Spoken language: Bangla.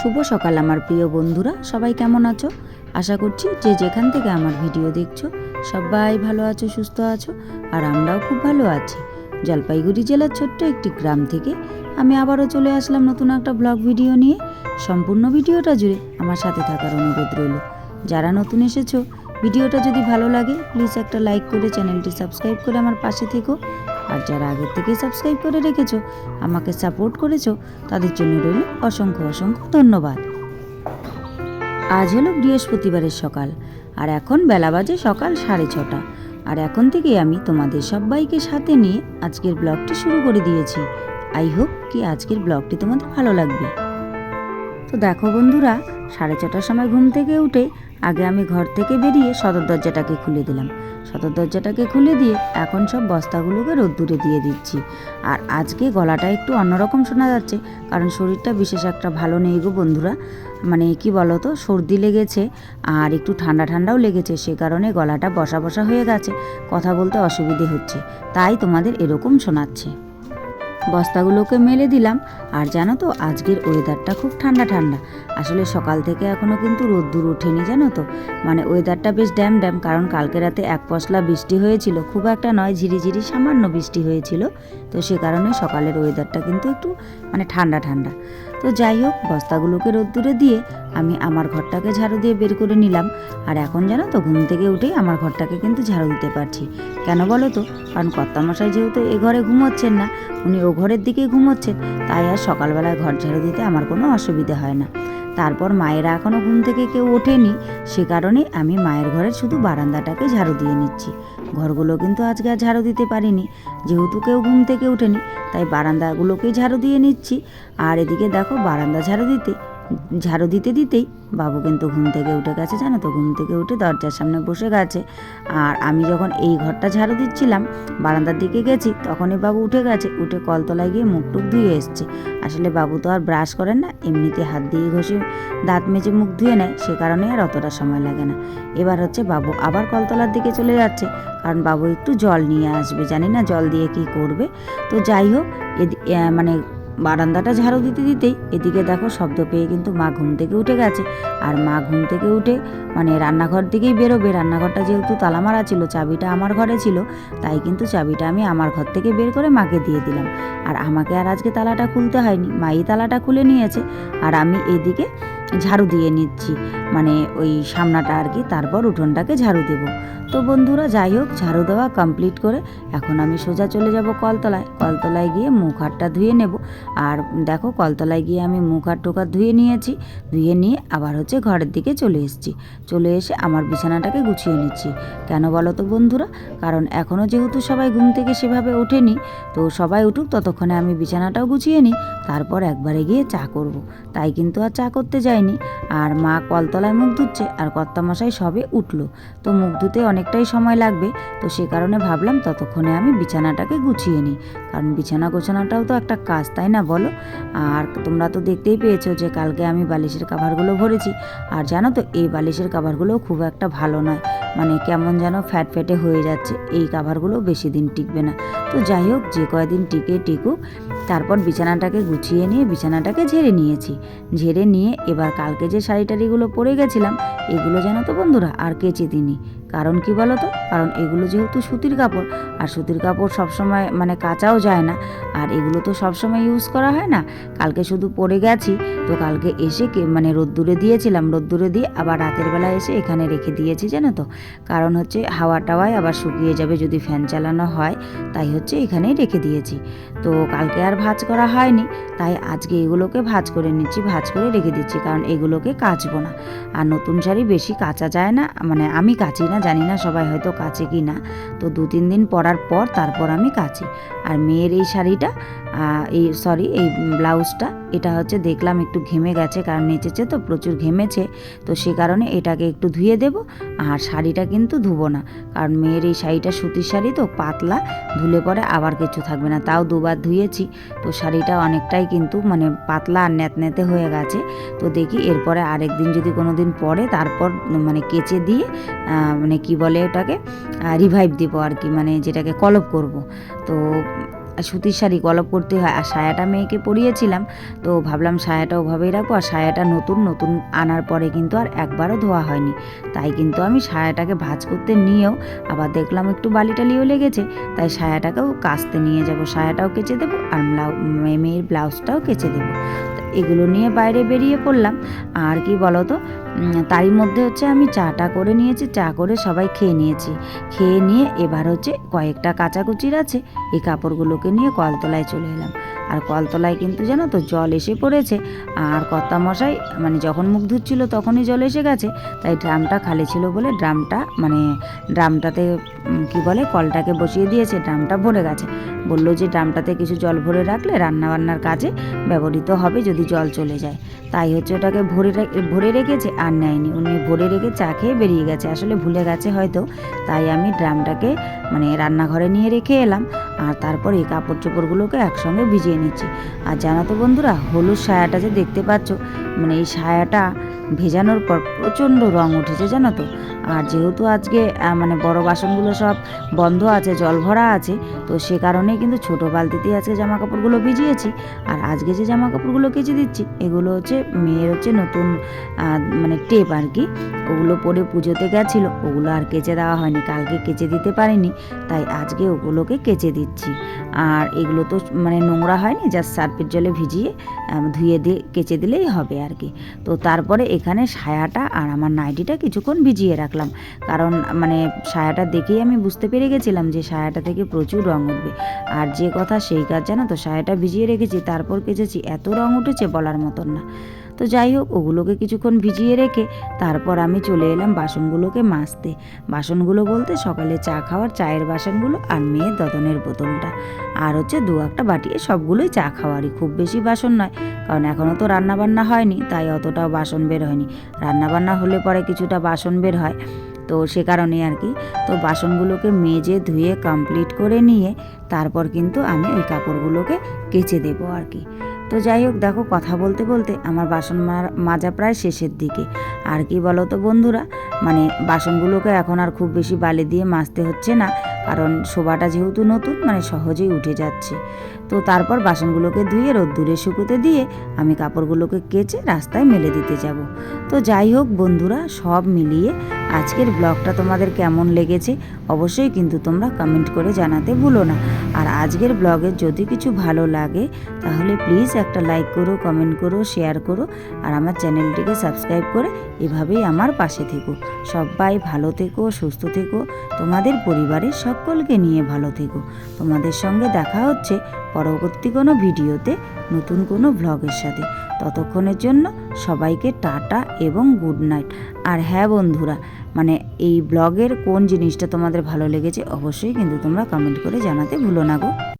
শুভ সকাল আমার প্রিয় বন্ধুরা, সবাই কেমন আছো? আশা করছি যে যেখান থেকে আমার ভিডিও দেখছ, সবাই ভালো আছো, সুস্থ আছো, আর আমরাও খুব ভালো আছি। জলপাইগুড়ি জেলার ছোট্ট একটি গ্রাম থেকে আমি আবারও চলে আসলাম নতুন একটা ব্লগ ভিডিও নিয়ে। সম্পূর্ণ ভিডিওটা জুড়ে আমার সাথে থাকার অনুরোধ রইল। যারা নতুন এসেছ, ভিডিওটা যদি ভালো লাগে প্লিজ একটা লাইক করে চ্যানেলটি সাবস্ক্রাইব করে আমার পাশে থেকো। আর যারা আগের থেকে সাবস্ক্রাইব করে রেখেছো, আমাকে সাপোর্ট করেছ, তাদের জন্য রইল অসংখ্য অসংখ্য ধন্যবাদ। আজ হলো বৃহস্পতিবারের সকাল, আর এখন বেলা বাজে সকাল সাড়ে ছটা। আর এখন থেকে আমি তোমাদের সবাইকে সাথে নিয়ে আজকের ব্লগটি শুরু করে দিয়েছি। আই হোপ কি আজকের ব্লগটি তোমাদের ভালো লাগবে। তো দেখো বন্ধুরা, সাড়ে ছটার সময় ঘুম থেকে উঠে আগে আমি ঘর থেকে বেরিয়ে সদর দরজাটাকে খুলে দিলাম। সদর দরজাটাকে খুলে দিয়ে এখন সব বস্তাগুলোকে রোদ্দুরে দিয়ে দিচ্ছি। আর আজকে গলাটা একটু অন্যরকম শোনা যাচ্ছে, কারণ শরীরটা বিশেষ একটা ভালো নেই গো বন্ধুরা। মানে কি বলো তো সর্দি লেগেছে আর একটু ঠান্ডা ঠান্ডাও লেগেছে, সে কারণে গলাটা বসা বসা হয়ে গেছে, কথা বলতে অসুবিধে হচ্ছে, তাই তোমাদের এরকম শোনাচ্ছে। বস্তাগুলোকে মেলে দিলাম। আর জানো তো, আজকের ওয়েদারটা খুব ঠান্ডা ঠান্ডা। আসলে সকাল থেকে এখনও কিন্তু রোদ্দুর ওঠেনি, জানো তো। মানে ওয়েদারটা বেশ ড্যাম ড্যাম কারণ কালকে রাতে এক পশলা বৃষ্টি হয়েছিল। খুব একটা নয়, ঝিরিঝিরি সামান্য বৃষ্টি হয়েছিল। তো সে কারণে সকালের ওয়েদারটা কিন্তু একটু মানে ঠান্ডা ঠান্ডা। তো যাই হোক, বস্তাগুলোকে রোদ্দুরে দিয়ে আমি আমার ঘরটাকে ঝাড়ু দিয়ে বের করে নিলাম। আর এখন জানো তো, ঘুম থেকে উঠেই আমার ঘরটাকে কিন্তু ঝাড়ু দিতে পারছি। কেন বলো তো? কারণ কর্তামশাই যেহেতু এ ঘরে ঘুমোচ্ছেন না, উনি ও ঘরের দিকেই ঘুমোচ্ছেন, তাই আর সকালবেলায় ঘর ঝাড়ু দিতে আমার কোনো অসুবিধা হয় না। তারপর মায়েরা এখনও ঘুম থেকে কেউ ওঠেনি। সে কারণে আমি মায়ের ঘরের শুধু বারান্দাটাকে ঝাড়ু দিয়ে নিচ্ছি। ঘরগুলো কিন্তু আজকে আর ঝাড়ু দিতে পারিনি। যেহেতু কেউ ঘুম থেকে ওঠেনি, তাই বারান্দাগুলোকেই ঝাড়ু দিয়ে নিচ্ছি। আর এদিকে দেখো বারান্দা ঝাড়ু দিতে ঝাড়ু দিতে দিতেই বাবু কিন্তু ঘুম থেকে উঠে গেছে, জানো তো? ঘুম থেকে উঠে দরজার সামনে বসে গেছে। আর আমি যখন এই ঘরটা ঝাড়ু দিচ্ছিলাম, বারান্দার দিকে গেছি, তখনই বাবু উঠে গেছে, উঠে কলতলায় গিয়ে মুখ টুক ধুয়ে এসছে। আসলে বাবু তো আর ব্রাশ করেন না, এমনিতে হাত দিয়ে ঘষে দাঁত মেজে মুখ ধুয়ে নেয়, সে কারণে আর অতটা সময় লাগে না। এবার হচ্ছে বাবু আবার কলতলার দিকে চলে যাচ্ছে, কারণ বাবু একটু জল নিয়ে আসবে, জানি না জল দিয়ে কি করবে। তো যাই হোক মানে বারান্দাটা ঝাড়ু দিতে দিতেই এদিকে দেখো শব্দ পেয়ে কিন্তু মা ঘুম থেকে উঠে গেছে। আর মা ঘুম থেকে উঠে মানে রান্নাঘর থেকেই বেরোবে। রান্নাঘরটা যেহেতু তালা মারা ছিল, চাবিটা আমার ঘরে ছিল, তাই কিন্তু চাবিটা আমি আমার ঘর থেকে বের করে মাকে দিয়ে দিলাম। আর আমাকে আর আজকে তালাটা খুলতে হয়নি। মাই তালাটা খুলে নিয়েছে। আর আমি এদিকে ঝাড়ু দিয়ে নিচ্ছি। মানে ওই সামনাটা আর কি, তারপর উঠোনটাকে ঝাড়ু দেবো। তো বন্ধুরা, যাই হোক, ঝাড়ু দেওয়া কমপ্লিট করে এখন আমি সোজা চলে যাব কলতলায়। কলতলায় গিয়ে মুখ হাতটা ধুয়ে নেব। আর দেখো, কলতলায় গিয়ে আমি মুখ হাত টোকা ধুয়ে নিয়েছি। ধুয়ে নিয়ে আবার হচ্ছে ঘরের দিকে চলে এসেছি। চলে এসে আমার বিছানাটাকে গুছিয়ে নিচ্ছি। কেন বলো তো বন্ধুরা? কারণ এখনও যেহেতু সবাই ঘুম থেকে সেভাবে ওঠেনি, তো সবাই উঠুক, ততক্ষণে আমি বিছানাটাও গুছিয়ে নিই। তারপর একবারে গিয়ে চা করব। তাই কিন্তু আর চা করতে যাইনি আর মা কলতলায় মুখ ধুচ্ছে আর কর্তামশাই সবে উঠল। তো মুখ ধুতে অনেকটাই সময় লাগবে। তো সে কারণে ভাবলাম ততক্ষণে আমি বিছানাটাকে গুছিয়ে নিই। কারণ বিছানা গোছানোটাও তো একটা কাজ, তাই না বলো? আর তোমরা তো দেখতেই পেয়েছ যে কালকে আমি বালিশের কাভারগুলো ভরেছি। আর জানো তো, এই বালিশের কাভারগুলো খুব একটা ভালো নয়। মানে কেমন যেন ফ্যাট ফ্যাটে হয়ে যাচ্ছে। এই কাভারগুলো বেশি দিন টিকবে না। তো যাই হোক, যে কয়দিন টিকে টিকুক তারপর বিছানাটাকে গুছিয়ে নিয়ে বিছানাটাকে ঝেড়ে নিয়েছি। ঝেড়ে নিয়ে এবার কালকে যে শাড়ি টাড়িগুলো পরে গেছিলাম, এগুলো জানো তো বন্ধুরা আর কেচে দিনি কারণ কি বলো তো কারণ এগুলো যেহেতু সুতির কাপড়, আর সুতির কাপড় সবসময় মানে কাচাও যায় না, আর এগুলো তো সবসময় ইউজ করা হয় না। কালকে শুধু পরে গেছি, তো কালকে এসে কে মানে রোদ্দুরে দিয়েছিলাম, রোদ্দুরে দিয়ে আবার রাতের বেলা এসে এখানে রেখে দিয়েছি, জানো তো। কারণ হচ্ছে হাওয়া টাওয়ায় আবার শুকিয়ে যাবে যদি ফ্যান চালানো হয়, তাই হচ্ছে এখানেই রেখে দিয়েছি। তো কালকে আর ভাজ করা হয়নি, তাই আজকে এগুলোকে ভাজ করে নিচ্ছি, ভাজ করে রেখে দিচ্ছি, কারণ এগুলোকে কাচবো না। আর নতুন শাড়ি বেশি কাচা যায় না মানে আমি কাচি না জানি না সবাই হয়তো কাছে কি না তো দু তিন দিন পরার পর তারপর আমি কাচি আর মেয়ের এই শাড়িটা এই সরি এই ব্লাউজটা। এটা হচ্ছে দেখলাম একটু ঘেমে গেছে, কারণ নেচেছে তো, প্রচুর ঘেমেছে। তো সে কারণে এটাকে একটু ধুয়ে দেব, আর শাড়িটা কিন্তু ধুবো না। কারণ মেয়ের এই শাড়িটা সুতির শাড়ি তো, পাতলা, ধুলে পরে আবার কিছু থাকবে না। তাও দুবার ধুয়েছি, তো শাড়িটা অনেকটাই কিন্তু মানে পাতলা আর ন্যাত ন্যাতন্যাতে হয়ে গেছে। তো দেখি এরপরে আরেক দিন যদি কোনো দিন পরে, তারপর মানে কেচে দিয়ে মানে কি বলে ওটাকে রিভাইভ দেবো আর কি মানে যেটাকে কলপ করব। তো সুতির শাড়ি গলপ করতে হয়। আর সায়াটা মেয়েকে পরিয়েছিলাম, তো ভাবলাম সায়াটা ওভাবেই রাখব। আর সায়াটা নতুন নতুন আনার পরে কিন্তু আর একবারও ধোয়া হয়নি। তাই কিন্তু আমি সায়াটাকে ভাজ করতে নিয়েও আবার দেখলাম একটু বালি টালিও লেগেছে। তাই সায়াটাকেও কাচতে নিয়ে যাব। সায়াটাও কেচে দেবো আর মেয়ের ব্লাউজটাও কেচে দেবো। এগুলো নিয়ে বাইরে বেরিয়ে পড়লাম। আর কি বলো তো তারই মধ্যে হচ্ছে আমি চাটা করে নিয়েছি, চা করে সবাই খেয়ে নিয়েছি। খেয়ে নিয়ে এবার হচ্ছে কয়েকটা কাঁচাকুচির আছে, এই কাপড়গুলোকে নিয়ে কলতলায় চলে এলাম। আর কলতলায় কিন্তু জানো তো জল এসে পড়েছে। আর কর্তা মশাই মানে যখন মুখ ধুচ্ছিল তখনই জল এসে গেছে। তাই ড্রামটা খালি ছিল বলে ড্রামটা মানে ড্রামটাতে কি বলে, কলটাকে বসিয়ে দিয়েছে, ড্রামটা ভরে গেছে। বলল যে ড্রামটাতে কিছু জল ভরে রাখলে রান্নাবান্নার কাজে ব্যবহৃত হবে যদি জল চলে যায়। তাই হচ্ছে ওটাকে ভরে ভরে রেখেছে, আর নেয়নি। উনি ভরে রেখে চা খেয়ে বেরিয়ে গেছে। আসলে ভুলে গেছে হয়তো। তাই আমি ড্রামটাকে মানে রান্নাঘরে নিয়ে রেখে এলাম। আর তারপর এই কাপড় চোপড়গুলোকে একসঙ্গে ভিজিয়ে নিচ্ছি। আর জানো তো বন্ধুরা, হলুদ সায়াটা যে দেখতে পাচ্ছ মানে এই সায়াটা ভেজানোর পর প্রচণ্ড রং উঠেছে, জানো তো। আর যেহেতু আজকে মানে বড় বাসনগুলো সব বন্ধ আছে, জল ভরা আছে, তো সে কারণেই কিন্তু ছোটো বালতিতেই আজকে জামা কাপড়গুলো ভিজিয়েছি। আর আজকে যে জামা কাপড়গুলো কেচে দিচ্ছি, এগুলো হচ্ছে মেয়ের হচ্ছে নতুন মানে টেপ আর কি। ওগুলো পরে পুজোতে গেছিল, ওগুলো আর কেচে দেওয়া হয়নি, কালকে কেচে দিতে পারিনি, তাই আজকে ওগুলোকে কেচে দিচ্ছি। আর এগুলো তো মানে নোংরা হয়নি জাস্ট সার্ফের জলে ভিজিয়ে ধুয়ে দিয়ে কেচে দিলেই হবে আর কি। তো তারপরে এখানে সায়াটা আর আমার নাইটিটা কিছুক্ষণ ভিজিয়ে রাখলাম। কারণ মানে সায়াটা দেখেই আমি বুঝতে পেরে গেছিলাম যে সায়াটা থেকে প্রচুর রঙ উঠবে। আর যে কথা সেই কাজ জানো তো, সায়াটা ভিজিয়ে রেখেছি, তারপর কেচেছি, এত রঙ উঠেছে বলার মতন না। তো যাই হোক, ওগুলোকে কিছুক্ষণ ভিজিয়ে রেখে তারপর আমি চলে এলাম বাসনগুলোকে মাজতে। বাসনগুলো বলতে সকালে চা খাওয়ার চায়ের বাসনগুলো আর মেয়ের দদনের বোতলটা। আর হচ্ছে দু একটা বাটিয়ে সবগুলোই চা খাওয়ারই। খুব বেশি বাসন নয়, কারণ এখনও তো রান্নাবান্না হয়নি, তাই অতটাও বাসন বের হয়নি। রান্নাবান্না হলে পরে কিছুটা বাসন বের হয়, তো সে কারণে আর কি। তো বাসনগুলোকে মেজে, ধুয়ে কমপ্লিট করে নিয়ে তারপর কিন্তু আমি ওই কাপড়গুলোকে কেচে দেবো আর কি। তো যাই হোক, দেখো কথা বলতে বলতে আমার বাসন মাজা প্রায় শেষের দিকে। আর কি বলো তো বন্ধুরা? মানে বাসনগুলোকে এখন আর খুব বেশি বালি দিয়ে মাজতে হচ্ছে না। কারণ শোভাটা যেহেতু নতুন মানে সহজেই উঠে যাচ্ছে। তো তারপর বাসনগুলোকে ধুয়ে রোদ্দুরে শুকোতে দিয়ে আমি কাপড়গুলোকে কেচে রাস্তায় মেলে দিতে যাব। তো যাই হোক বন্ধুরা, সব মিলিয়ে আজকের ব্লগটা তোমাদের কেমন লেগেছে অবশ্যই কিন্তু তোমরা কমেন্ট করে জানাতে ভুলো না। আর আজকের ব্লগের যদি কিছু ভালো লাগে, তাহলে প্লিজ একটা লাইক করো, কমেন্ট করো, শেয়ার করো, আর আমার চ্যানেলটিকে সাবস্ক্রাইব করে এভাবেই আমার পাশে থেকো। সবাই ভালো থেকো, সুস্থ থেকো। তোমাদের পরিবারের সকলকে নিয়ে ভালো থেকো। তোমাদের সঙ্গে দেখা হচ্ছে পরবর্তী কোনো ভিডিওতে নতুন কোনো ভ্লগের সাথে। ততক্ষণের জন্য সবাইকে টাটা এবং গুড নাইট আর হ্যাঁ বন্ধুরা মানে এই ব্লগের কোন জিনিসটা তোমাদের ভালো লেগেছে অবশ্যই কিন্তু তোমরা কমেন্ট করে জানাতে ভুলো না গো।